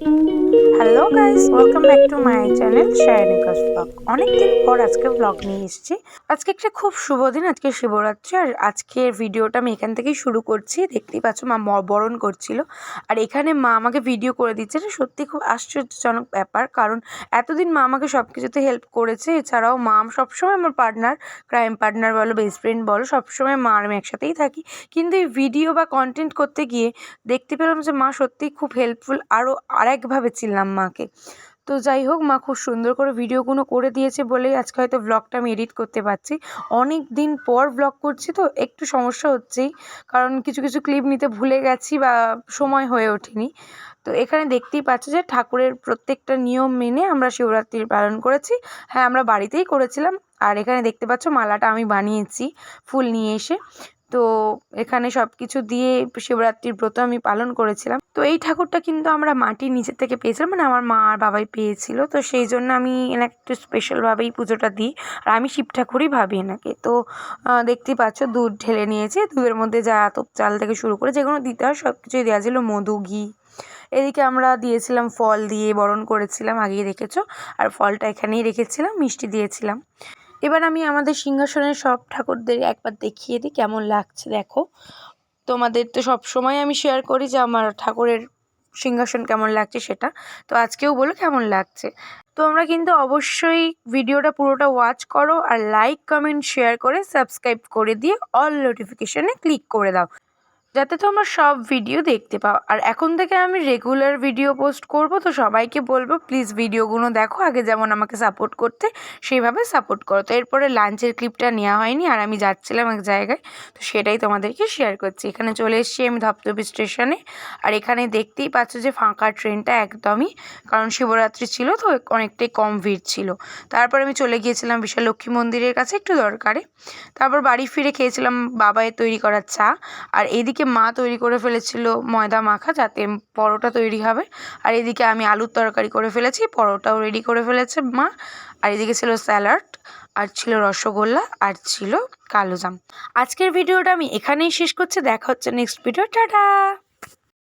Música hello guys welcome back to my channel Shaynika's blog অনেকদিন পর আজকে blog নিয়ে এসেছি। আজকে একটা খুব শুভ দিন, আজকে শিবরাত্রি, আর আজকের ভিডিওটা আমি এখান থেকেই শুরু করছি। দেখতেই পাচ্ছ মা বরণ করছিল। আর এখানে মা আমাকে ভিডিও করে দিচ্ছে, এটা সত্যি খুব আশ্চর্যজনক ব্যাপার। কারণ এতদিন মা আমাকে সব কিছুতে হেল্প করেছে। এছাড়াও মা সবসময় আমার পার্টনার ক্রাইম পার্টনার বলো বেস্ট ফ্রেন্ড বলো, সবসময় মা আমি একসাথেই থাকি। কিন্তু এই ভিডিও বা কন্টেন্ট করতে গিয়ে দেখতে পেলাম যে মা সত্যিই খুব হেল্পফুল আরও আরেকভাবে চিনলাম মাকে। তো যাই হোক, মা খুব সুন্দর করে ভিডিওগুলো করে দিয়েছে বলেই আজকে হয়তো ব্লগটা আমি এডিট করতে পারছি। অনেক দিন পর ব্লগ করছি তো, একটু সমস্যা হচ্ছেই, কারণ কিছু কিছু ক্লিপ নিতে ভুলে গেছি বা সময় হয়ে ওঠেনি। তো এখানে দেখতেই পাচ্ছ যে ঠাকুরের প্রত্যেকটা নিয়ম মেনে আমরা শিবরাত্রি পালন করেছি। হ্যাঁ আমরা বাড়িতেই করেছিলাম। আর এখানে দেখতে পাচ্ছ মালাটা আমি বানিয়েছি ফুল নিয়ে এসে। তো এখানে সব কিছু দিয়ে শিবরাত্রির ব্রত আমি পালন করেছিলাম। তো এই ঠাকুরটা কিন্তু আমরা মাটির নিচের থেকে পেয়েছিলাম মানে আমার মা আর বাবাই পেয়েছিল। তো সেই জন্য আমি এনাকে একটু স্পেশালভাবেই পুজোটা দিই, আর আমি শিব ঠাকুরই ভাবি এনাকে। তো দেখতেই পাচ্ছ দুধ ঢেলে নিয়েছি। দুধের মধ্যে যা আতপ চাল থেকে শুরু করে যেগুলো দিতে হয় সব কিছুই দেওয়া ছিল, মধু, ঘি। এদিকে আমরা দিয়েছিলাম ফল দিয়ে বরণ করেছিলাম, আগেই রেখেছো আর ফলটা এখানেই রেখেছিলাম, মিষ্টি দিয়েছিলাম। এবার আমি আমাদের সিংহাসনের সব ঠাকুরদের একবার দেখিয়ে দিই, কেমন লাগছে দেখো। তোমাদের তো সব সময় আমি শেয়ার করি যে আমার ঠাকুরের সিংহাসন কেমন লাগছে সেটা। তো আজকেও বলো কেমন লাগছে। তোমরা কিন্তু অবশ্যই ভিডিওটা পুরোটা ওয়াচ করো আর লাইক কমেন্ট শেয়ার করে সাবস্ক্রাইব করে দিয়ে অল নোটিফিকেশানে ক্লিক করে দাও। যাতে তোমরা সব ভিডিও দেখতে পাও। আর এখন থেকে আমি রেগুলার ভিডিও পোস্ট করব, তো সবাইকে বলব প্লিজ ভিডিওগুলো দেখো। আগে যেমন আমাকে সাপোর্ট করতে, সেইভাবে সাপোর্ট করো। তো এরপরে লাঞ্চের ক্লিপটা নেওয়া হয়নি, আর আমি যাচ্ছিলাম এক জায়গায়। তো সেটাই তোমাদেরকে শেয়ার করছি। এখানে চলে এসেছি আমি ধপধপি স্টেশনে আর এখানে দেখতেই পাচ্ছ যে ফাঁকা ট্রেনটা একদমই, কারণ শিবরাত্রি ছিল, তো অনেকটাই কম ভিড় ছিল। তারপর আমি চলে গিয়েছিলাম বিশাল লক্ষ্মী মন্দিরের কাছে একটু দরকারে। তারপর বাড়ি ফিরে খেয়েছিলাম বাবায়ের তৈরি করা চা। আর এদিকে মা তৈরি করে ফেলেছিল ময়দা মাখা যাতে পরোটা তৈরি হবে। আর এদিকে আমি আলুর তরকারি করে ফেলেছি, পরোটাও রেডি করে ফেলেছে মা। আর এদিকে ছিল স্যালাড আর ছিল রসগোল্লা, আর ছিল কালোজাম আজকের ভিডিওটা আমি এখানেই শেষ করছি, দেখা হচ্ছে নেক্সট ভিডিও টাটা!